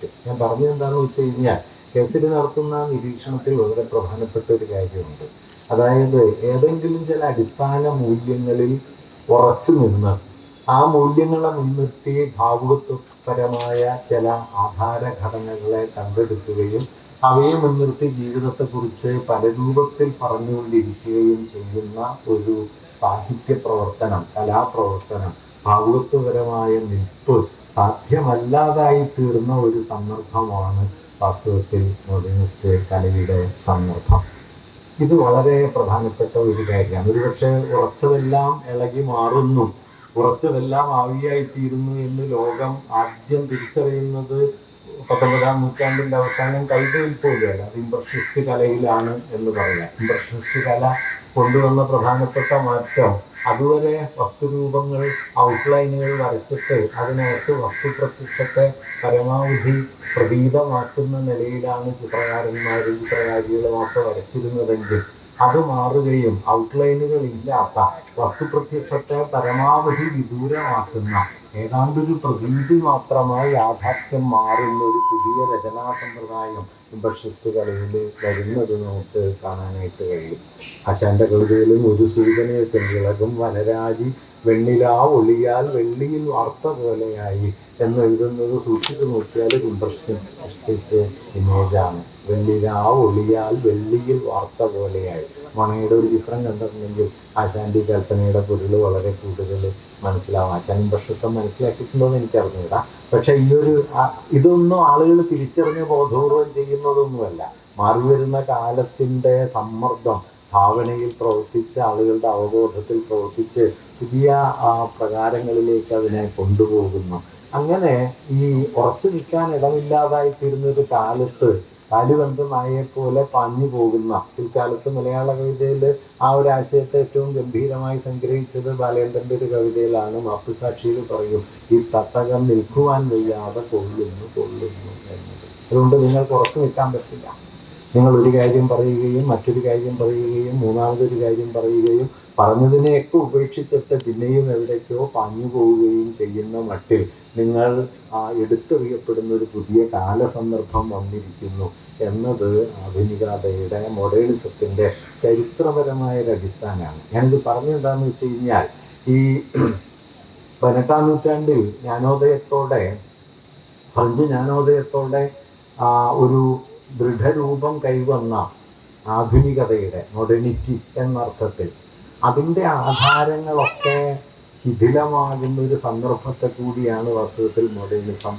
പറ്റും. ഞാൻ പറഞ്ഞത് എന്താണെന്ന് വെച്ച് കഴിഞ്ഞാൽ കേസിൽ നടത്തുന്ന നിരീക്ഷണത്തിൽ വളരെ പ്രധാനപ്പെട്ട ഒരു കാര്യമുണ്ട്. അതായത് ഏതെങ്കിലും ചില അടിസ്ഥാന മൂല്യങ്ങളിൽ ഉറച്ചു നിന്ന് ആ മൂല്യങ്ങളെ മുൻനിർത്തി ഭാവുകത്വപരമായ ചില ആധാര ഘടനകളെ കണ്ടെടുക്കുകയും അവയെ മുൻനിർത്തി ജീവിതത്തെക്കുറിച്ച് പല രൂപത്തിൽ പറഞ്ഞുകൊണ്ടിരിക്കുകയും ചെയ്യുന്ന ഒരു സാഹിത്യ പ്രവർത്തനം കലാപ്രവർത്തനം ഭാവുകത്വപരമായ നിൽപ്പ് സാധ്യമല്ലാതായി തീർന്ന ഒരു സന്ദർഭമാണ് വാസ്തവത്തിൽ മോഡേണിസ്റ്റ് കലയുടെ സന്ദർഭം. ഇത് വളരെ പ്രധാനപ്പെട്ട ഒരു കാര്യമാണ്. ഒരുപക്ഷെ ഉറച്ചതെല്ലാം ഇളകി മാറുന്നു. ഉറച്ചതെല്ലാം ആവിയായി തീരുന്നു എന്ന് ലോകം ആദ്യം തിരിച്ചറിയുന്നത് പത്തൊമ്പതാം നൂറ്റാണ്ടിന്റെ അവസാനം കൈതൊഴിൽ പോവുകയല്ല അത് ഇംപ്രഷനിസ്റ്റ് കലയിലാണ് എന്ന് പറയാം. ഇംപ്രഷനിസ്റ്റ് കല കൊണ്ടുവന്ന പ്രധാനപ്പെട്ട മാറ്റം അതുവരെ വസ്തുരൂപങ്ങൾ ഔട്ട്ലൈനുകൾ വരച്ചിട്ട് അതിനകത്ത് വസ്തുപ്രത്യക്ഷത്തെ പരമാവധി പ്രതീതമാക്കുന്ന നിലയിലാണ് ചിത്രകാരന്മാരും ചിത്രകാരികളും ഒക്കെ വരച്ചിരുന്നതെങ്കിൽ അത് മാറുകയും ഔട്ട്ലൈനുകൾ ഇല്ലാത്ത വസ്തുപ്രത്യക്ഷത്തെ പരമാവധി വിദൂരമാക്കുന്ന ഏതാണ്ടൊരു പ്രതീതി മാത്രമായി യാഥാർത്ഥ്യം മാറുന്ന ഒരു പുതിയ രചനാ സമ്പ്രദായം ഇംപ്രഷനിസ്റ്റ് കലയിൽ വരുന്നത് നമുക്ക് കാണാനായിട്ട് കഴിയും. അശാന്റെ കവിതയിലും ഒരു സൂചനയൊക്കെ വിളകും വനരാജി വെണ്ണിലാ ഒളിയാൽ വെള്ളിയിൽ വാർത്ത പോലെയായി എന്ന് എഴുതുന്നത് സൂക്ഷിച്ചു നോക്കിയാൽ ഇംപ്രഷനിസ്റ്റ് ഇമേജാണ്. വെള്ളിലാ ഒളിയാൽ വെള്ളിയിൽ വാർത്ത പോലെയായി മണയുടെ ഒരു ചിത്രം കണ്ടിട്ടുണ്ടെങ്കിൽ ആശാന്റെ കൽപ്പനയുടെ പൊരുൾ വളരെ കൂടുതൽ മനസ്സിലാവും. ആശാൻ പ്രശസ്തം മനസ്സിലാക്കിയിട്ടുണ്ടോ എന്ന് എനിക്ക് അറിഞ്ഞൂടാ പക്ഷെ ഈ ഒരു ഇതൊന്നും ആളുകൾ തിരിച്ചറിഞ്ഞ് ബോധപൂർവം ചെയ്യുന്നതൊന്നുമല്ല. മാറി വരുന്ന കാലത്തിന്റെ സമ്മർദ്ദം ഭാവനയിൽ പ്രവർത്തിച്ച് ആളുകളുടെ അവബോധത്തിൽ പ്രവർത്തിച്ച് പുതിയ പ്രകാരങ്ങളിലേക്ക് അതിനെ കൊണ്ടുപോകുന്നു. അങ്ങനെ ഈ ഉറച്ചു നിൽക്കാൻ ഇടമില്ലാതായി തീരുന്ന ഒരു കാലത്ത് കാലുകണ്ട് പോലെ പാഞ്ഞു പോകുന്ന പിൽക്കാലത്ത് മലയാള കവിതയിൽ ആ ഒരു ആശയത്തെ ഏറ്റവും ഗംഭീരമായി സംഗ്രഹിച്ചത് ബാലേന്ദ്രന്റെ ഒരു കവിതയിലാണ്. മാപ്പുസാക്ഷിയിൽ പറയും ഈ തട്ടകം നിൽക്കുവാൻ വയ്യാതെ കൊള്ളുന്നു കൊള്ളുന്നു എന്നത്. അതുകൊണ്ട് നിങ്ങൾക്ക് ഉറച്ചു നിൽക്കാൻ പറ്റില്ല. നിങ്ങൾ ഒരു കാര്യം പറയുകയും മറ്റൊരു കാര്യം പറയുകയും മൂന്നാമതൊരു കാര്യം പറയുകയും പറഞ്ഞതിനെയൊക്കെ ഉപേക്ഷിച്ചിട്ട് പിന്നെയും എവിടേക്കോ പാഞ്ഞു പോവുകയും ചെയ്യുന്ന മട്ടിൽ നിങ്ങൾ എടുത്തെറിയപ്പെടുന്ന ഒരു പുതിയ കാലസന്ദർഭം വന്നിരിക്കുന്നു എന്നത് ആധുനികതയുടെ മോഡേണിസത്തിന്റെ ചരിത്രപരമായ ഒരു അടിസ്ഥാനമാണ്. ഞാനിത് പറഞ്ഞെന്താന്ന് വെച്ച് കഴിഞ്ഞാൽ ഈ പതിനെട്ടാം നൂറ്റാണ്ടിൽ ജ്ഞാനോദയത്തോടെ ഫ്രഞ്ച് ജ്ഞാനോദയത്തോടെ ഒരു ദൃഢരൂപം കൈവന്ന ആധുനികതയുടെ മോഡേണിറ്റി എന്നർത്ഥത്തിൽ. അതിന്റെ ആധാരങ്ങളൊക്കെ ശിഥിലമാകുന്ന ഒരു സന്ദർഭത്തെ കൂടിയാണ് വാസ്തവത്തിൽ മോഡേണിസം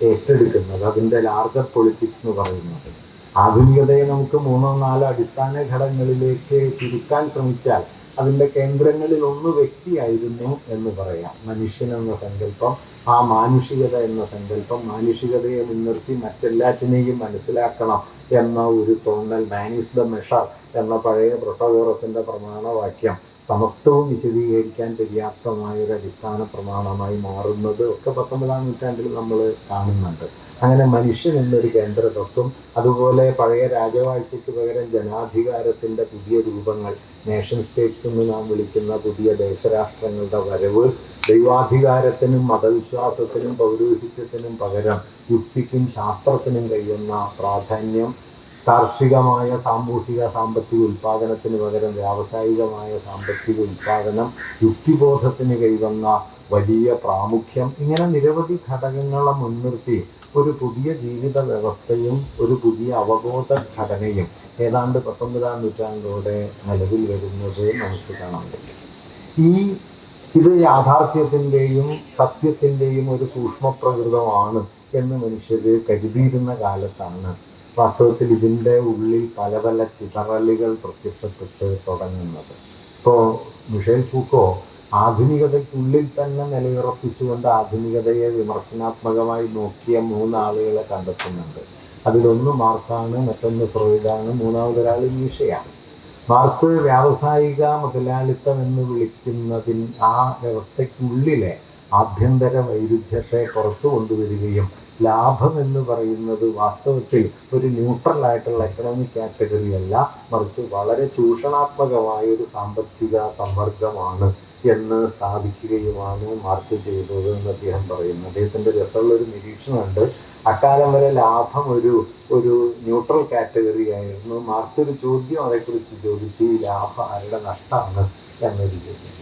ഏറ്റെടുക്കുന്നത്. അതിന്റെ ലാർജർ പൊളിറ്റിക്സ് എന്ന് പറയുന്നത്. ആധുനികതയെ നമുക്ക് മൂന്നോ നാലോ അടിസ്ഥാന ഘടകങ്ങളിലേക്ക് ചുരുക്കാൻ ശ്രമിച്ചാൽ അതിന്റെ കേന്ദ്രങ്ങളിൽ ഒന്ന് വ്യക്തിയായിരുന്നു എന്ന് പറയാം. മനുഷ്യൻ എന്ന സങ്കല്പം ആ മാനുഷികത എന്ന സങ്കല്പം മാനുഷികതയെ മുൻനിർത്തി മറ്റെല്ലാറ്റിനെയും മനസ്സിലാക്കണം എന്ന ഒരു തോന്നൽ മാൻ ഈസ് ദ മെഷർ എന്ന പഴയ പ്രൊട്ടോഗോറസിന്റെ പ്രമാണവാക്യം സമസ്തവും വിശദീകരിക്കാൻ പര്യാപ്തമായ ഒരു അടിസ്ഥാന പ്രമാണമായി മാറുന്നത് ഒക്കെ പത്തൊമ്പതാം നൂറ്റാണ്ടിൽ നമ്മൾ കാണുന്നുണ്ട്. അങ്ങനെ മനുഷ്യൻ എന്നൊരു കേന്ദ്ര തത്വം അതുപോലെ പഴയ രാജവാഴ്ചയ്ക്ക് പകരം ജനാധികാരത്തിന്റെ പുതിയ രൂപങ്ങൾ നേഷൻ സ്റ്റേറ്റ്സ് എന്ന് നാം വിളിക്കുന്ന പുതിയ ദേശരാഷ്ട്രങ്ങളുടെ വരവ് ദൈവാധികാരത്തിനും മതവിശ്വാസത്തിനും പൗരോഹിത്യത്തിനും പകരം യുക്തിക്കും ശാസ്ത്രത്തിനും കഴിയുന്ന പ്രാധാന്യം കാർഷികമായ സാമൂഹിക സാമ്പത്തിക ഉൽപാദനത്തിന് പകരം വ്യാവസായികമായ സാമ്പത്തിക ഉൽപാദനം യുക്തിബോധത്തിന് കൈവന്ന വലിയ പ്രാമുഖ്യം ഇങ്ങനെ നിരവധി ഘടകങ്ങളെ മുൻനിർത്തി ഒരു പുതിയ ജീവിത വ്യവസ്ഥയും ഒരു പുതിയ അവബോധ ഘടനയും ഏതാണ്ട് പത്തൊമ്പതാം നൂറ്റാണ്ടോടെ നിലവിൽ വരുന്നത് നമുക്ക് കാണാൻ പറ്റും. ഈ ഇത് യാഥാർത്ഥ്യത്തിന്റെയും സത്യത്തിന്റെയും ഒരു സൂക്ഷ്മപ്രകൃതമാണ് എന്ന് മനുഷ്യർ കരുതിയിരുന്ന കാലത്താണ് വാസ്തവത്തിൽ ഇതിന്റെ ഉള്ളിൽ പല പല ചിതറലുകൾ പ്രത്യക്ഷപ്പെട്ട് തുടങ്ങുന്നത്. ഇപ്പോൾ മിഷേൽ ഫൂക്കോ ആധുനികതയ്ക്കുള്ളിൽ തന്നെ നിലയുറപ്പിച്ചുകൊണ്ട് ആധുനികതയെ വിമർശനാത്മകമായി നോക്കിയ മൂന്നാളുകളെ കണ്ടെത്തുന്നുണ്ട്. അതിലൊന്ന് മാർസാണ് മറ്റൊന്ന് ഫ്രോയിഡാണ് മൂന്നാമതൊരാൾ മീഷയാണ് മാർക്സ് വ്യാവസായിക മുതലാളിത്തം എന്ന് വിളിക്കുന്നതിൻ ആ വ്യവസ്ഥയ്ക്കുള്ളിലെ ആഭ്യന്തര വൈരുദ്ധ്യത്തെ പുറത്തു കൊണ്ടുവരികയും ലാഭം എന്ന് പറയുന്നത് വാസ്തവത്തിൽ ഒരു ന്യൂട്രൽ ആയിട്ടുള്ള എക്കണോമിക് കാറ്റഗറി അല്ല മറിച്ച് വളരെ ചൂഷണാത്മകമായ ഒരു സാമ്പത്തിക സമ്മർദ്ദമാണ് എന്ന് സ്ഥാപിക്കുകയുമാണ് മാർക്ക് ചെയ്തത് എന്ന് അദ്ദേഹം പറയുന്നു. അദ്ദേഹത്തിന്റെ രസമുള്ള ഒരു നിരീക്ഷണമുണ്ട്. അക്കാലം വരെ ലാഭം ഒരു ഒരു ന്യൂട്രൽ കാറ്റഗറി ആയിരുന്നു. മാർക്സ് ഒരു ചോദ്യം അതേക്കുറിച്ച് ചോദിച്ചു ഈ ലാഭം ആരുടെ നഷ്ടമാണ്? എന്നൊരു ചോദ്യം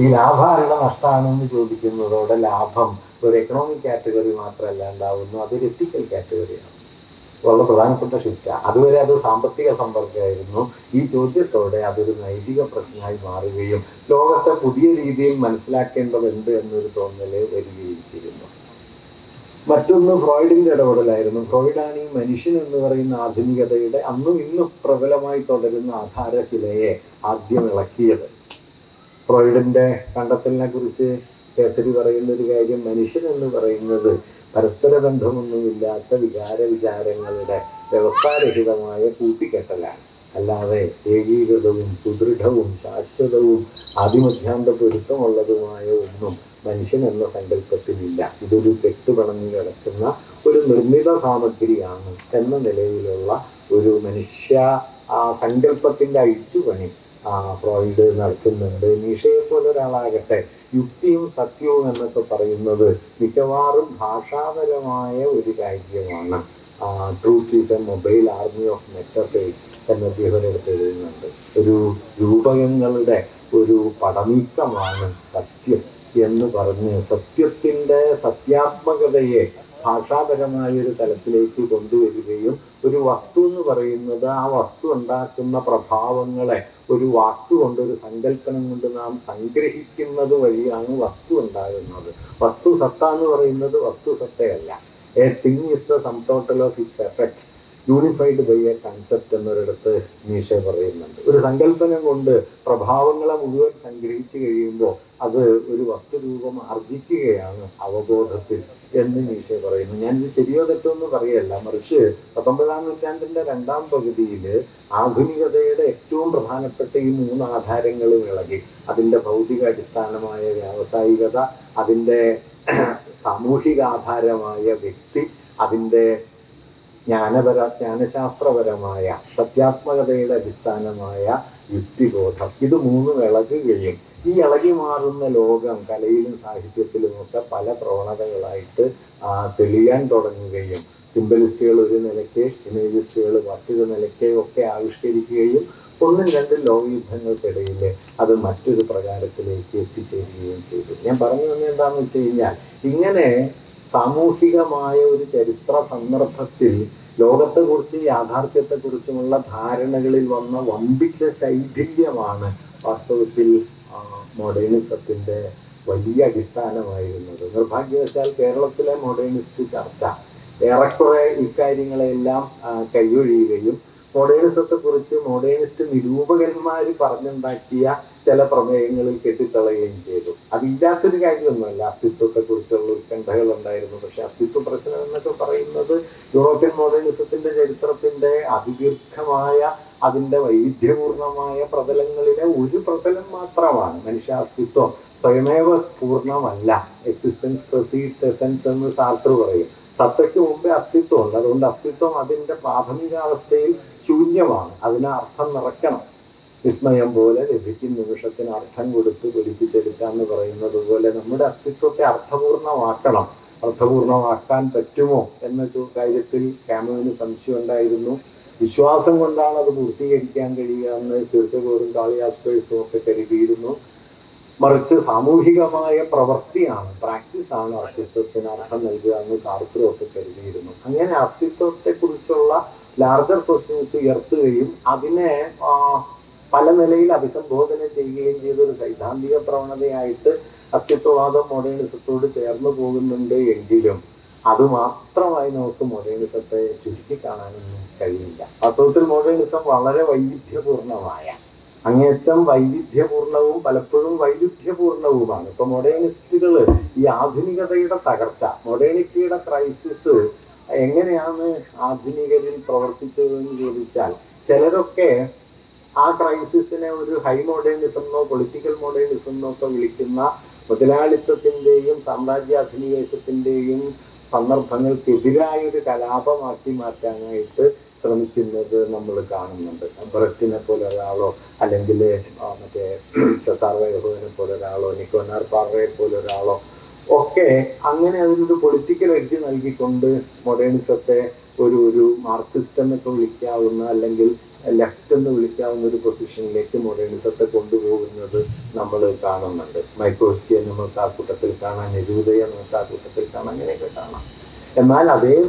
ഈ ലാഭം ആരുടെ നഷ്ടമാണെന്ന് ചോദിക്കുന്നതോടെ ലാഭം ഒരു എക്കണോമിക് കാറ്റഗറി മാത്രമല്ല ഉണ്ടാവുന്നു. അതൊരു എത്തിക്കൽ കാറ്റഗറിയാണ് വളരെ പ്രധാനപ്പെട്ട ഷിഫ്റ്റാണ് അതുവരെ അത് സാമ്പത്തിക സമ്പർക്കമായിരുന്നു ഈ ചോദ്യത്തോടെ അതൊരു നൈതിക പ്രശ്നമായി മാറുകയും ലോകത്തെ പുതിയ രീതിയിൽ മനസ്സിലാക്കേണ്ടത് എന്ത് എന്നൊരു തോന്നൽ വരികയും ചെയ്യുന്നു. മറ്റൊന്ന് ഫ്രോയിഡിന്റെ ഇടപെടലായിരുന്നു. ഫ്രോയിഡാണ് ഈ മനുഷ്യൻ എന്ന് പറയുന്ന ആധുനികതയുടെ അന്നും ഇന്നും പ്രബലമായി തുടരുന്ന ആധാരശിലയെ ആദ്യം ഇളക്കിയത്. ഫ്രോയിഡിന്റെ കണ്ടെത്തലിനെ കുറിച്ച് കേസരി പറയുന്ന ഒരു കാര്യം മനുഷ്യൻ എന്ന് പറയുന്നത് പരസ്പര ബന്ധമൊന്നുമില്ലാത്ത വികാര വിചാരങ്ങളുടെ വ്യവസ്ഥാരഹിതമായ കൂട്ടിക്കെട്ടലാണ്. അല്ലാതെ ഏകീകൃതവും സുദൃഢവും ശാശ്വതവും ആദിമധ്യാന്ത പൊരുത്തമുള്ളതുമായ ഒന്നും മനുഷ്യൻ എന്ന സങ്കല്പത്തിനില്ല ഇതൊരു കെട്ടുപണഞ്ഞു കിടക്കുന്ന ഒരു നിർമ്മിത സാമഗ്രിയാണ് എന്ന നിലയിലുള്ള ഒരു മനുഷ്യ ആ സങ്കല്പത്തിന്റെ അഴിച്ചുപണി ഫ്രോയിഡ് നടത്തുന്നുണ്ട്. നിഷയെ പോലെ ഒരാളാകട്ടെ യുക്തിയും സത്യവും എന്നൊക്കെ പറയുന്നത് മിക്കവാറും ഭാഷാപരമായ ഒരു കാര്യമാണ്. Truth is a mobile army of metaphors എന്ന് അദ്ദേഹം എടുത്ത് എഴുതുന്നുണ്ട്. ഒരു രൂപകങ്ങളുടെ ഒരു പടനീക്കമാണ് സത്യം എന്ന് പറഞ്ഞ് സത്യത്തിന്റെ സത്യാത്മകതയെ ഭാഷാപരമായ ഒരു തലത്തിലേക്ക് കൊണ്ടുവരികയും ഒരു വസ്തു എന്ന് പറയുന്നത് ആ വസ്തു ഉണ്ടാക്കുന്ന പ്രഭാവങ്ങളെ ഒരു വാക്കുകൊണ്ട് ഒരു സങ്കല്പനം കൊണ്ട് നാം സംഗ്രഹിക്കുന്നത് വഴിയാണ് വസ്തു ഉണ്ടാകുന്നത്. വസ്തു സത്ത എന്ന് പറയുന്നത് വസ്തു സത്തയല്ല. A thing is the sum total of its effects unified by a concept എന്നൊരിടത്ത് മീഷ പറയുന്നുണ്ട്. ഒരു സങ്കല്പനം കൊണ്ട് പ്രഭാവങ്ങളെ മുഴുവൻ സംഗ്രഹിച്ചു കഴിയുമ്പോൾ അത് ഒരു വസ്തുരൂപം ആർജിക്കുകയാണ് അവബോധത്തിൽ എന്ന് മീഷ പറയുന്നു. ഞാൻ ഇത് ശരിയോ തെറ്റോ എന്ന് പറയല്ല. മറിച്ച് പത്തൊമ്പതാം നൂറ്റാണ്ടിന്റെ രണ്ടാം പകുതിയിൽ ആധുനികതയുടെ ഏറ്റവും പ്രധാനപ്പെട്ട ഈ മൂന്ന് ആധാരങ്ങൾ ഇളകി അതിന്റെ ഭൗതിക അടിസ്ഥാനമായ വ്യാവസായികത അതിന്റെ സാമൂഹിക ആധാരമായ വ്യക്തി അതിന്റെ ജ്ഞാനപര ജ്ഞാനശാസ്ത്രപരമായ സത്യാത്മകതയുടെ അടിസ്ഥാനമായ യുക്തിബോധം. ഇത് മൂന്നും ഇളകുകയും ഈ ഇളകി മാറുന്ന ലോകം കലയിലും സാഹിത്യത്തിലും ഒക്കെ പല പ്രവണതകളായിട്ട് തെളിയാൻ തുടങ്ങുകയും സിംബലിസ്റ്റുകൾ ഒരു നിലയ്ക്ക് ഇമേജിസ്റ്റുകൾ മറ്റൊരു നിലയ്ക്ക് ഒക്കെ ആവിഷ്കരിക്കുകയും ഒന്നും രണ്ടും ലോകയുദ്ധങ്ങൾക്കിടയിൽ അത് മറ്റൊരു പ്രകാരത്തിലേക്ക് എത്തിച്ചേരുകയും ചെയ്തു. ഞാൻ പറഞ്ഞു തന്നെ എന്താണെന്ന് വെച്ച് കഴിഞ്ഞാൽ ഇങ്ങനെ സാമൂഹികമായ ഒരു ചരിത്ര സന്ദർഭത്തിൽ ലോകത്തെക്കുറിച്ച് യാഥാർത്ഥ്യത്തെക്കുറിച്ചുമുള്ള ധാരണകളിൽ വന്ന വമ്പിച്ച ശൈഥില്യമാണ് വാസ്തവത്തിൽ മോഡേണിസത്തിന്റെ വലിയ അടിസ്ഥാനമായിരുന്നത്. നിർഭാഗ്യവശാൽ കേരളത്തിലെ മോഡേണിസ്റ്റ് ചർച്ച ഏറെക്കുറെ ഇക്കാര്യങ്ങളെല്ലാം കൈയൊഴിയുകയും മോഡേണിസത്തെ കുറിച്ച് മോഡേണിസ്റ്റ് നിരൂപകന്മാർ പറഞ്ഞുണ്ടാക്കിയ ചില പ്രമേയങ്ങളിൽ കെട്ടിത്തളയുകയും ചെയ്തു. അതില്ലാത്തൊരു കാര്യമൊന്നുമല്ല അസ്തിത്വത്തെ കുറിച്ചുള്ള ഉത്കണ്ഠകൾ ഉണ്ടായിരുന്നു പക്ഷെ അസ്തിത്വ പ്രശ്നം എന്നൊക്കെ പറയുന്നത് യൂറോപ്യൻ മോഡേണിസത്തിന്റെ ചരിത്രത്തിന്റെ അതിദീർഘമായ അതിന്റെ വൈവിധ്യപൂർണമായ പ്രതലങ്ങളിലെ ഒരു പ്രതലം മാത്രമാണ്. മനുഷ്യ അസ്തിത്വം സ്വയമേവ പൂർണമല്ല. എക്സിസ്റ്റൻസ് പ്രസീഡ്സ് എസൻസ് എന്ന് സാർത്ര് പറയും. സത്തയ്ക്ക് മുമ്പേ അസ്തിത്വമുണ്ട്. അതുകൊണ്ട് അസ്തിത്വം അതിന്റെ പ്രാഥമികാവസ്ഥയിൽ ശൂന്യമാണ്. അതിന് അർത്ഥം നിറയ്ക്കണം വിസ്മയം പോലെ ലഭിക്കും നിമിഷത്തിന് അർത്ഥം കൊടുത്ത് പിടിപ്പിച്ചെടുക്കാന്ന് പറയുന്നത് പോലെ നമ്മുടെ അസ്തിത്വത്തെ അർത്ഥപൂർണമാക്കണം. അർത്ഥപൂർണമാക്കാൻ പറ്റുമോ എന്ന കാര്യത്തിൽ ക്യാമുവിന് സംശയം ഉണ്ടായിരുന്നു. വിശ്വാസം കൊണ്ടാണ് അത് പൂർത്തീകരിക്കാൻ കഴിയുക എന്ന് തീർച്ചയായും കാളിയാസ്പേഴ്സും ഒക്കെ കരുതിയിരുന്നു. മറിച്ച് സാമൂഹികമായ പ്രവൃത്തിയാണ് പ്രാക്ടീസ് ആണ് അസ്തിത്വത്തിന് അർത്ഥം നൽകുക എന്ന് സാർത്തറും കരുതിയിരുന്നു. അങ്ങനെ അസ്തിത്വത്തെ കുറിച്ചുള്ള ലാർജർ ക്വസ്റ്റ്യൻസ് ഉയർത്തുകയും അതിനെ പല നിലയിൽ അഭിസംബോധന ചെയ്യുകയും ചെയ്ത ഒരു സൈദ്ധാന്തിക പ്രവണതയായിട്ട് അസ്തിത്വവാദം മോഡേണിസത്തോട് ചേർന്ന് പോകുന്നുണ്ട് എങ്കിലും അത് മാത്രമായി നമുക്ക് മോഡേണിസത്തെ ചുരുക്കി കാണാനൊന്നും കഴിയില്ല. വാസ്തവത്തിൽ മോഡേണിസം വളരെ വൈവിധ്യപൂർണമായ അങ്ങേറ്റം വൈവിധ്യപൂർണവും പലപ്പോഴും വൈരുദ്ധ്യപൂർണവുമാണ് ഇപ്പൊ മോഡേണിസ്റ്റുകൾ ഈ ആധുനികതയുടെ തകർച്ച മോഡേണിറ്റിയുടെ ക്രൈസിസ് എങ്ങനെയാണ് ആധുനികരിൽ പ്രവർത്തിച്ചതെന്ന് ചോദിച്ചാൽ ചിലരൊക്കെ ആ ക്രൈസിസിനെ ഒരു ഹൈ മോഡേണിസം എന്നോ പൊളിറ്റിക്കൽ മോഡേണിസം എന്നോ ഒക്കെ വിളിക്കുന്ന മുതലാളിത്തത്തിന്റെയും സാമ്രാജ്യാധിനിവേശത്തിന്റെയും സന്ദർഭങ്ങൾക്കെതിരായ ഒരു കലാപമാക്കി മാറ്റാനായിട്ട് ശ്രമിക്കുന്നത് നമ്മൾ കാണുന്നുണ്ട്. ബ്രറ്റിനെ പോലെ ഒരാളോ അല്ലെങ്കിൽ മറ്റേ സെസാർ വൈഭവനെ പോലെ ഒരാളോ നിക്കോനാർ പാർവയെ പോലെ ഒരാളോ ഒക്കെ അങ്ങനെ അതിനൊരു പൊളിറ്റിക്കൽ എഡ്ജ് നൽകിക്കൊണ്ട് മൊഡേണിസത്തെ ഒരു ഒരു മാർക്സിസ്റ്റ് എന്നൊക്കെ വിളിക്കാവുന്ന അല്ലെങ്കിൽ ലെഫ്റ്റ് എന്ന് വിളിക്കാവുന്ന ഒരു പൊസിഷനിലേക്ക് മൊഡേണിസത്തെ കൊണ്ടുപോകുന്നത് നമ്മൾ കാണുന്നുണ്ട്. മൈക്രോസ്കിയെ നമുക്ക് ആ കൂട്ടത്തിൽ കാണാം നെരൂദയെ നമുക്ക് ആ കൂട്ടത്തിൽ കാണാം അങ്ങനെയൊക്കെ കാണാം. എന്നാൽ അതേ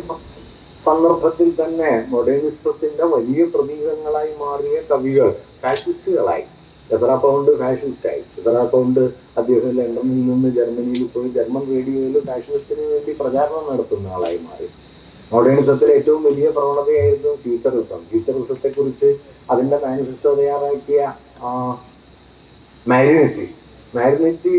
സന്ദർഭത്തിൽ തന്നെ മൊഡേണിസത്തിന്റെ വലിയ പ്രതീകങ്ങളായി മാറിയ കവികൾ ഫാഷിസ്റ്റുകളായി എസറ പൗണ്ട് ഫാഷിസ്റ്റായി എസറ പൗണ്ട് അദ്ദേഹം ലണ്ടനിൽ നിന്ന് ജർമ്മനിയിൽ പോയി ജർമ്മൻ റേഡിയോയിൽ ഫാഷിസത്തിന് വേണ്ടി പ്രചാരണം നടത്തുന്ന ആളായി മാറി. മോഡേണിസത്തിൽ ഏറ്റവും വലിയ പ്രവണതയായിരുന്നു ഫ്യൂച്ചറിസം ഫ്യൂച്ചറിസത്തെ കുറിച്ച് അതിന്റെ മാനിഫെസ്റ്റോ തയ്യാറാക്കിയ മാരിനെറ്റി മാരിനെറ്റി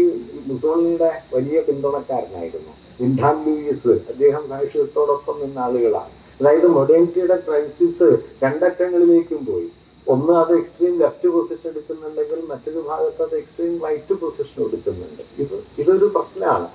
മുസോളിനിയുടെ വലിയ പിന്തുണക്കാരനായിരുന്നു. വിൻഡാൻ ലൂയിസ് അദ്ദേഹം ഫാഷിസത്തോടൊപ്പം നിന്ന ആളുകളാണ്. അതായത് മൊഡേണിറ്റിയുടെ ക്രൈസിസ് രണ്ടറ്റങ്ങളിലേക്കും പോയി. ഒന്ന് അത് എക്സ്ട്രീം ലെഫ്റ്റ് പൊസിഷൻ എടുക്കുന്നുണ്ടെങ്കിൽ മറ്റൊരു ഭാഗത്ത് അത് എക്സ്ട്രീം റൈറ്റ് പൊസിഷൻ എടുക്കുന്നുണ്ട്. ഇത് ഇതൊരു പ്രശ്നമാണ്.